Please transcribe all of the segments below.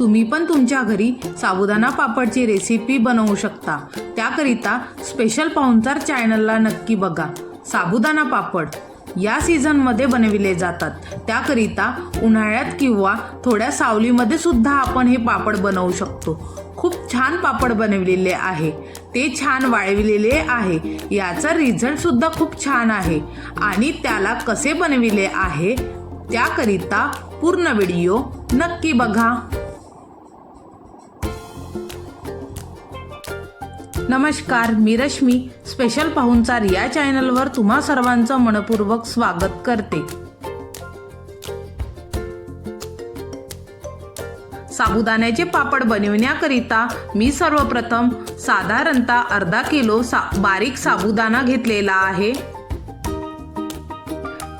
तुम्ही पण तुमच्या घरी साबुदाणा पापडची रेसिपी बनवू शकता. त्याकरिता स्पेशल पाहुणचार चॅनलला नक्की बघा. साबुदाणा पापड. या सीझनमध्ये बनविले जातात. त्याकरिता उन्हाळ्यात किंवा थोड्या सावलीमध्ये सुद्धा आपण हे पापड बनवू शकतो. खूप छान पापड बनविलेले आहे. ते छान वाळविलेले आहे. याचा रिझल्टसुद्धा खूप छान आहे. आणि त्याला कसे बनविले आहे त्याकरिता पूर्ण व्हिडिओ नक्की बघा. नमस्कार मी रश्मी. स्पेशल पाहुणचार या चॅनलवर तुम्हा सर्वांचं मनपूर्वक स्वागत करते. साबुदाण्याचे पापड बनविण्याकरिता मी सर्वप्रथम साधारणतः अर्धा किलो सा बारीक साबुदाणा घेतलेला आहे.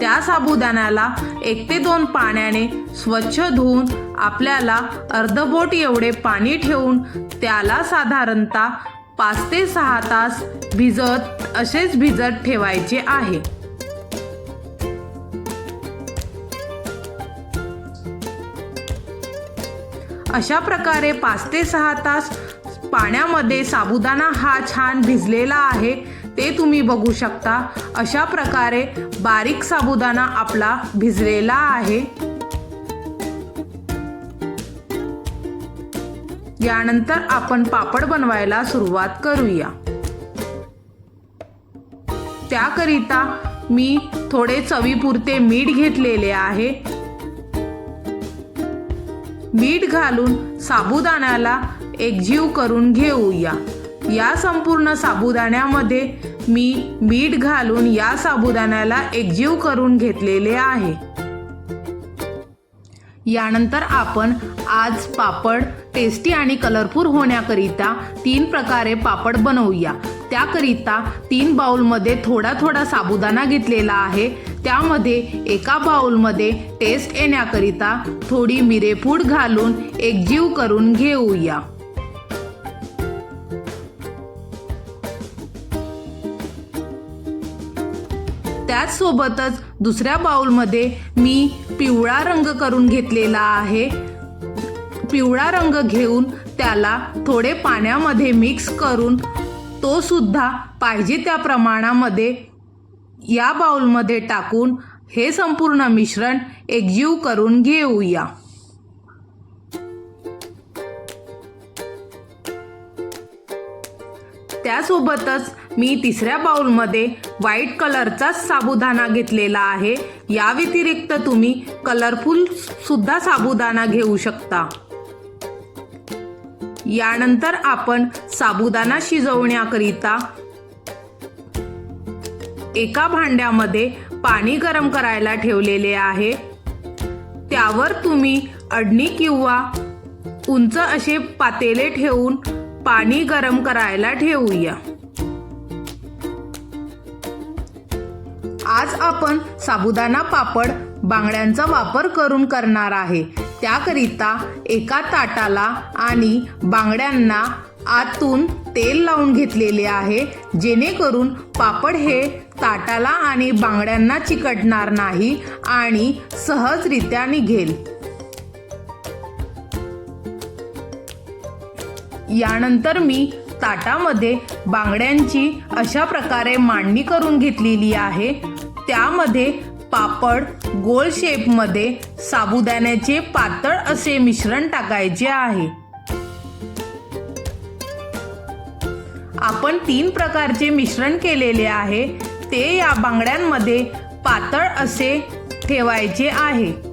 त्या साबुदाण्याला एक ते दोन पाण्याने स्वच्छ धुवून आपल्याला अर्धबोट एवढे पाणी ठेवून त्याला साधारणतः पाच ते सहा तास भिजत असेच भिजत ठेवायचे आहे. अशा प्रकारे पाच ते सहा तास पाण्यामध्ये साबुदाणा हा छान भिजलेला आहे ते तुम्ही बघू शकता. अशा प्रकारे बारीक साबुदाणा आपला भिजलेला आहे. यानंतर आपण पापड बनवायला सुरुवात करूया. त्याकरिता मी थोडे चवीपुरते मीठ घेतलेले आहे. मीठ घालून साबुदाण्याला एकजीव करून घेऊया. या संपूर्ण साबुदाण्यामध्ये मी मीठ घालून या साबुदाण्याला एकजीव करून घेतलेले आहे. यानंतर आपण आज पापड टेस्टी आणि कलरफुल होण्याकरिता तीन प्रकारे पापड बनवूया. त्याकरिता तीन बाउलमध्ये थोडा थोडा साबुदाणा घेतलेला आहे. त्यामध्ये एका बाउलमध्ये टेस्ट येण्याकरिता थोडी मिरेपूड घालून एकजीव करून घेऊया. त्याचसोबतच दुसऱ्या बाउलमध्ये मी पिवळा रंग करून घेतलेला आहे. पिवळा रंग घेऊन त्याला थोडे पाण्यामध्ये मिक्स करून तो सुद्धा पाहिजे त्या प्रमाणामध्ये या बाउलमध्ये टाकून हे संपूर्ण मिश्रण एकजीव करून घेऊया. त्यासोबतच मी तिसऱ्या बाउलमध्ये व्हाईट कलरचाच साबुदाणा घेतलेला आहे. या व्यतिरिक्त तुम्ही कलरफुल सुद्धा साबुदाणा घेऊ शकता. यानंतर आपण साबुदाणा शिजवण्याकरिता एका भांड्यामध्ये पाणी गरम करायला ठेवलेले आहे. त्यावर तुम्ही अडणी किंवा उंच असे पातेले ठेवून पाणी गरम करायला ठेवूया. आज आपण साबुदाणा पापड बांगड्यांचा वापर करून करणार आहे. त्याकरिता एका ताटाला आणि बांगड्यांना आतून तेल लावून घेतलेले आहे जेणेकरून पापड हे ताटाला आणि बांगड्यांना चिकटणार नाही आणि सहजरित्या निघेल. यानंतर मी ताटामध्ये बांगड्यांची अशा प्रकारे मांडणी करून घेतलेली आहे. त्यामध्ये पापड गोल शेपमध्ये साबुदाण्याचे पातळ असे मिश्रण टाकायचे आहे. आपण तीन प्रकारचे मिश्रण केलेले आहे. ते या बांगड्यांमध्ये पातळ असे ठेवायचे आहे.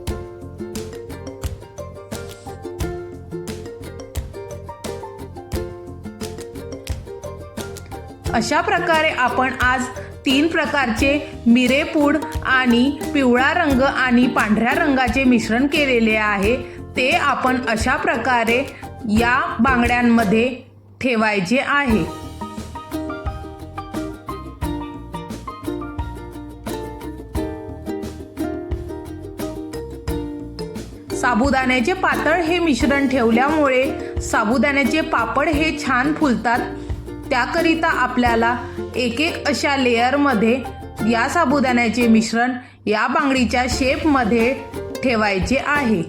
अशा प्रकारे आपण आज तीन प्रकारचे मिरेपूड आणि पिवळा रंग आणि पांढऱ्या रंगाचे मिश्रण केलेले आहे. ते आपण अशा प्रकारे या बांगड्यांमध्ये ठेवायचे आहे. साबुदाण्याचे पातळ हे मिश्रण ठेवल्यामुळे साबुदाण्याचे पापड हे छान फुलतात. त्याकरिता आपल्याला एक एक अशा लेअरमध्ये या साबुदाण्याचे मिश्रण या बांगडीच्या शेपमध्ये ठेवायचे आहे.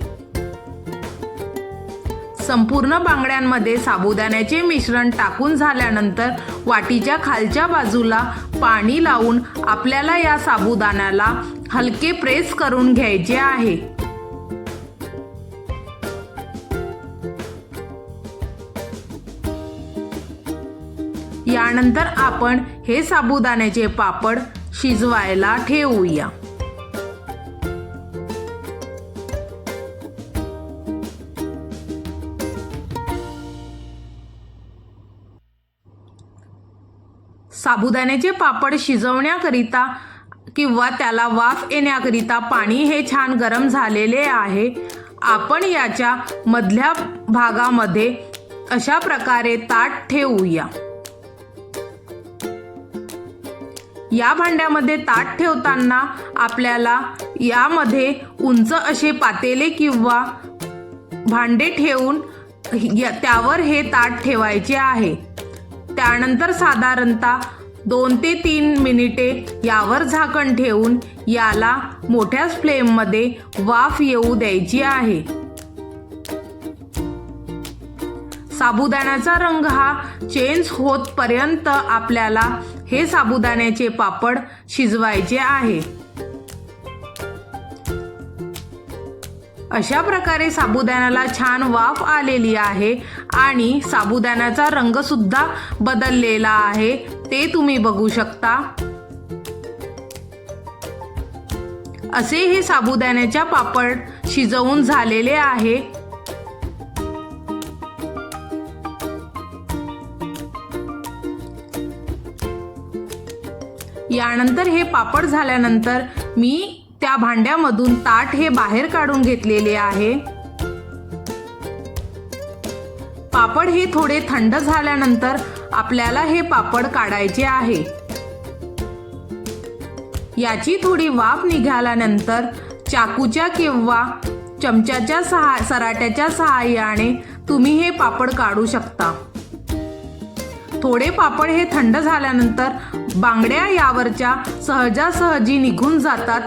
संपूर्ण बांगड्यांमध्ये साबुदाण्याचे मिश्रण टाकून झाल्यानंतर वाटीच्या खालच्या बाजूला पाणी लावून आपल्याला या साबुदाण्याला हलके प्रेस करून घ्यायचे आहे. त्यानंतर आपण हे साबुदाण्याचे पापड शिजवायला ठेवूया. साबुदाण्याचे पापड शिजवण्याकरिता किंवा त्याला वाफ येण्याकरिता पाणी हे छान गरम झालेले आहे. आपण याच्या मधल्या भागामध्ये अशा प्रकारे ताट ठेवूया. या भांड्यामध्ये ताट ठेवताना आपल्याला यामध्ये उंच असे पातेले किंवा भांडे ठेवून त्यावर हे ताट ठेवायचे आहे. त्यानंतर साधारणतः दोन ते तीन मिनिटे यावर झाकण ठेवून याला मोठ्या फ्लेममध्ये वाफ येऊ द्यायची आहे. साबुदाण्याचा रंग हा चेंज होतपर्यंत आपल्याला हे साबुदाण्याचे पापड शिजवायचे आहे. अशा प्रकारे साबुदाण्याला छान वाफ आलेली आहे आणि साबुदाण्याचा रंग सुद्धा बदललेला आहे. ते तुम्ही बघू शकता. असे हे साबुदाण्याच्या पापड शिजवून झालेले आहे. यानंतर हे पापड झाल्यानंतर मी त्या भांड्यामधून ताट हे बाहेर काढून घेतलेले आहे. पापड हे थोडे थंड झाल्यानंतर आपल्याला हे पापड काढायचे आहे. याची थोडी वाफ निघाल्यानंतर चाकूच्या किंवा चमच्याच्या सहा सराट्याच्या सहाय्याने तुम्ही हे पापड काढू शकता. थोडे पापड हे थंड झाल्यानंतर बांगड्या यावरच्या सहजासहजी निघून जातात.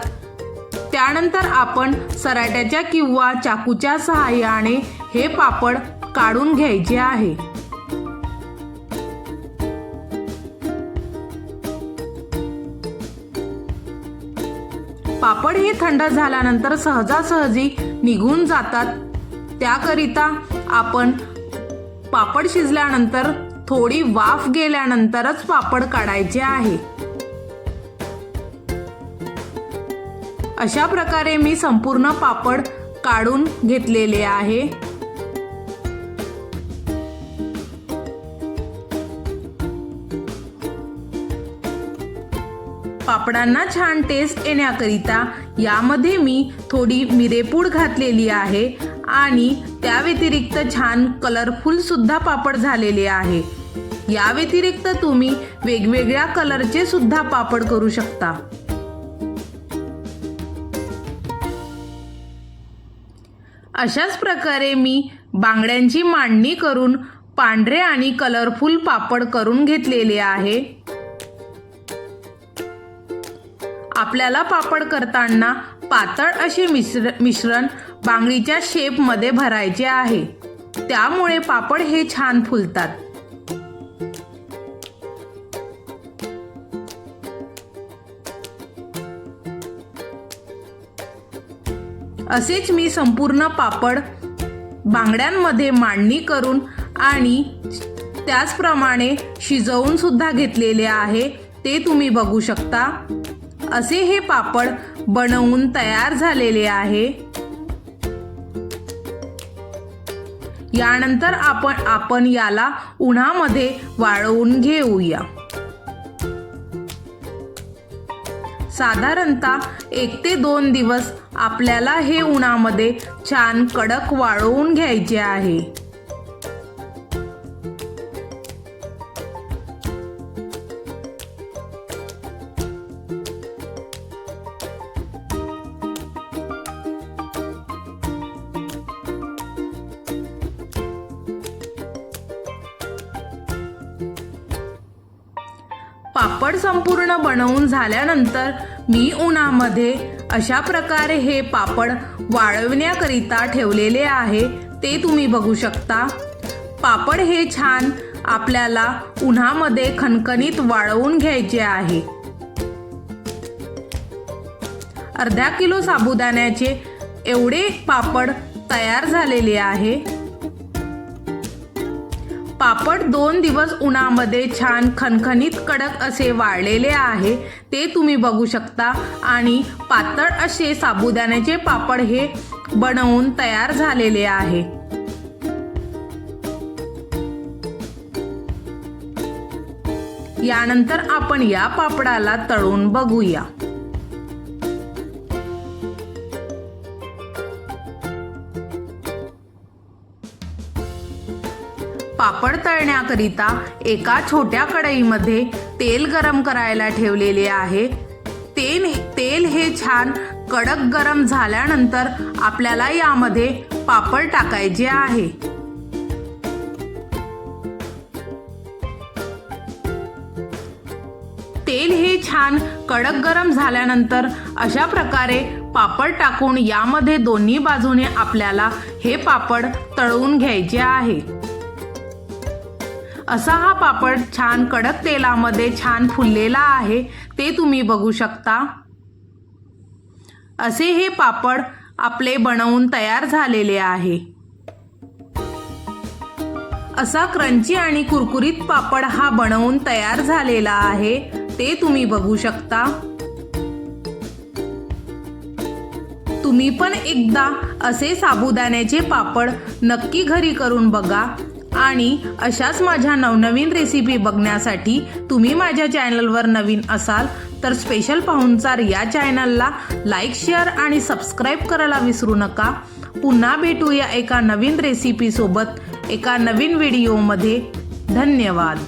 त्यानंतर आपण सराट्याच्या किंवा चाकूच्या सहाय्याने हे पापड काढून घ्यायचे आहे. पापड हे थंड झाल्यानंतर सहजासहजी निघून जातात. त्याकरिता आपण पापड शिजल्यानंतर थोडी वाफ गेल्यानंतरच पापड काढायचे आहे. अशा प्रकारे मी संपूर्ण पापड काढून घेतलेले आहे. पापडांना छान टेस्ट येण्याकरिता यामध्ये मी थोडी मिरेपूड घातलेली आहे आणि त्या व्यतिरिक्त छान कलरफुल सुद्धा पापड झालेले आहे. या व्यतिरिक्त तुम्ही वेगवेगळ्या कलरचे सुद्धा पापड करू शकता. अशाच प्रकारे मी बांगड्यांची मांडणी करून पांढरे आणि कलरफुल पापड करून घेतलेले आहे. आपल्याला पापड करताना पातळ असे मिश्र मिश्रण बांगडीच्या शेपमध्ये भरायचे आहे. त्यामुळे पापड हे छान फुलतात. असेच मी संपूर्ण पापड बांगड्यांमध्ये मांडणी करून आणि त्याचप्रमाणे शिजवून सुद्धा घेतलेले आहे ते तुम्ही बघू शकता. असे हे पापड बनवून तयार झालेले आहे. यानंतर आपण आपण याला उन्हामध्ये वाळवून घेऊया. साधारणतः एक ते दोन दिवस आपल्याला हे उन्हामध्ये छान कडक वाळवून घ्यायचे आहे. पापड संपूर्ण बनवून झाल्यानंतर मी उन्हामध्ये अशा प्रकारे हे पापड वाळवण्याकरिता ठेवलेले आहे ते तुम्ही बघू शकता. पापड हे छान आपल्याला उन्हामध्ये खणखणीत वाळवून घ्यायचे आहे. अर्ध्या किलो साबुदाण्याचे एवढे पापड तयार झालेले आहे. पापड दोन दिवस उन्हामध्ये छान खणखणीत कडक असे वाळलेले आहे ते तुम्ही बघू शकता. आणि पातळ असे साबुदाण्याचे पापड हे बनवून तयार झालेले आहे. यानंतर आपण या पापडाला तळून बघूया. पापड तळण्याकरिता एका छोट्या कढईमध्ये तेल गरम करायला ठेवलेले आहे. तेल तेल हे छान कडक गरम झाल्यानंतर आपल्याला यामध्ये पापड टाकायचे आहे. तेल हे छान कडक गरम झाल्यानंतर अशा प्रकारे पापड टाकून यामध्ये दोन्ही बाजूने आपल्याला हे पापड तळून घ्यायचे आहे. असा हा पापड छान कडक तेलामध्ये छान फुललेला आहे. ते तुम्ही बघू शकता. असे हे पापड आपले बनवून तयार झालेले आहे. असा क्रंची आणि कुरकुरीत पापड हा बनवून तयार झालेला आहे. ते तुम्ही बघू शकता. तुम्ही पण एकदा असे साबुदाण्याचे पापड नक्की घरी करून बघा. आणि अशाच माझ्या नवनवीन रेसिपी बघण्यासाठी तुम्ही माझ्या चॅनलवर नवीन असाल तर स्पेशल पाहुणचार या चॅनलला लाईक शेअर आणि सबस्क्राईब करायला विसरू नका. पुन्हा भेटूया एका नवीन रेसिपीसोबत एका नवीन व्हिडिओमध्ये धन्यवाद.